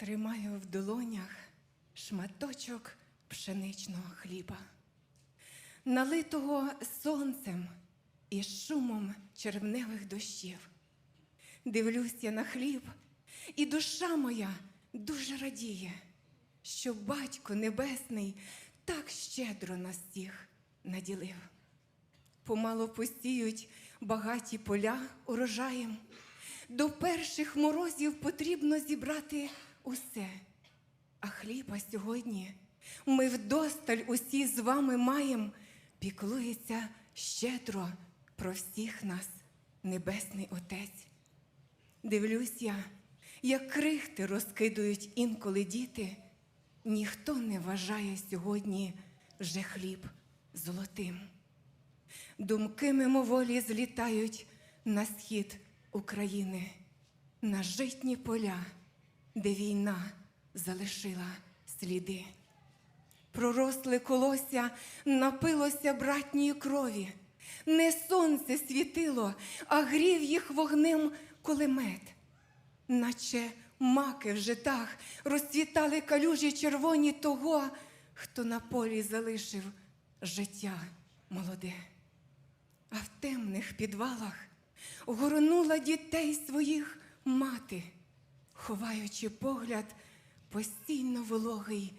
Тримаю в долонях шматочок пшеничного хліба, налитого сонцем і шумом червневих дощів. Дивлюся на хліб, і душа моя дуже радіє, що батько Небесний так щедро нас всіх наділив. Помало постіють багаті поля урожаєм. До перших морозів потрібно зібрати усе. А хліба сьогодні ми вдосталь усі з вами маєм, піклується щедро про всіх нас, Небесний Отець. Дивлюсь я, як крихти розкидують інколи діти, ніхто не вважає сьогодні вже хліб золотим. Думки мимоволі злітають на схід України, на житні поля, де війна залишила сліди. Проросле колося напилося братньої крові. Не сонце світило, а грів їх вогнем кулемет. Наче маки в житах розцвітали калюжі червоні того, хто на полі залишив життя молоде. А в темних підвалах горнула дітей своїх мати, ховаючи погляд постійно вологий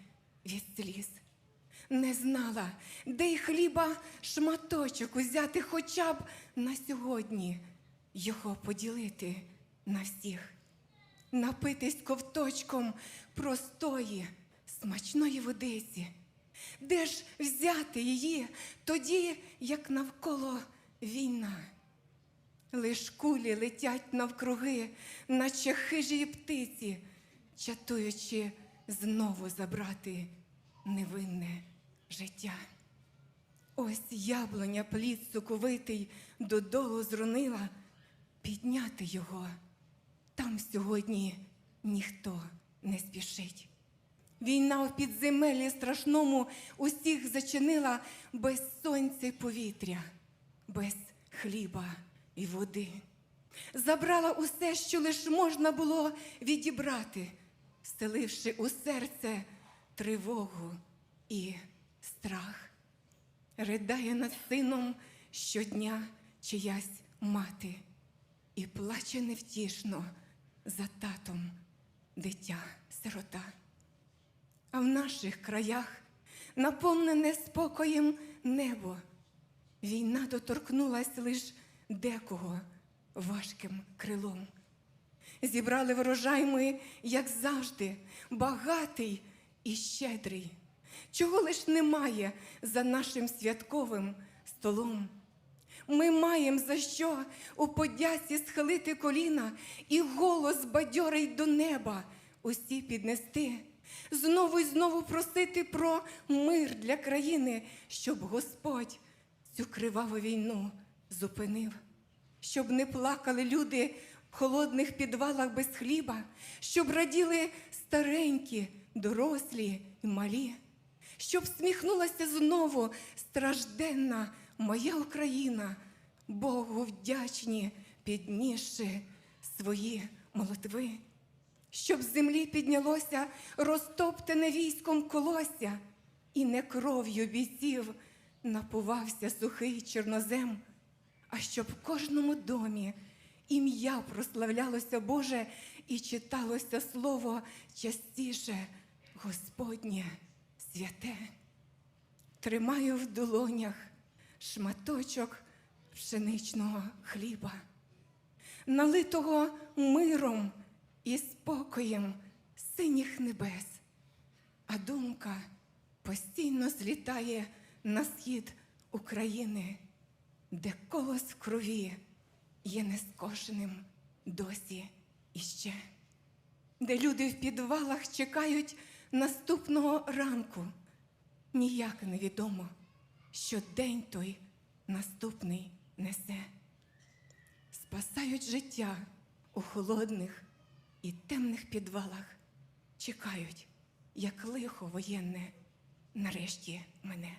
від сліз. Не знала, де й хліба шматочок узяти хоча б на сьогодні, його поділити на всіх, напитись ковточком простої, смачної водиці. Де ж взяти її тоді, як навколо війна? Лиш кулі летять навкруги, наче хижі птиці, чатуючи знову забрати невинне життя. Ось яблуня плід соковитий додолу зронила, підняти його. Там сьогодні ніхто не спішить. Війна у підземеллі страшному усіх зачинила без сонця й повітря, без хліба і води. Забрала усе, що лиш можна було відібрати, вселивши у серце тривогу і страх. Ридає над сином щодня чиясь мати і плаче невтішно за татом дитя сирота. А в наших краях наповнене спокоєм небо. Війна доторкнулась лиш декого важким крилом. Зібрали врожай ми, як завжди, багатий і щедрий. Чого лиш немає за нашим святковим столом. Ми маємо за що у подяці схилити коліна і голос бадьорий до неба усі піднести, знову й знову просити про мир для країни, щоб Господь цю криваву війну зупинив, щоб не плакали люди в холодних підвалах без хліба, щоб раділи старенькі, дорослі і малі, щоб сміхнулася знову стражденна моя Україна, Богу вдячні, піднісши свої молитви, щоб з землі піднялося розтоптане військом колося, і не кров'ю бійців напувався сухий чорнозем, а щоб в кожному домі ім'я прославлялося Боже і читалося слово частіше Господнє святе. Тримаю в долонях шматочок пшеничного хліба, налитого миром і спокоєм синіх небес, а думка постійно злітає на схід України, де колос в крові є нескошеним досі іще, де люди в підвалах чекають наступного ранку. Ніяк невідомо, що день той наступний несе. Спасають життя у холодних і темних підвалах, чекають, як лихо воєнне нарешті мене.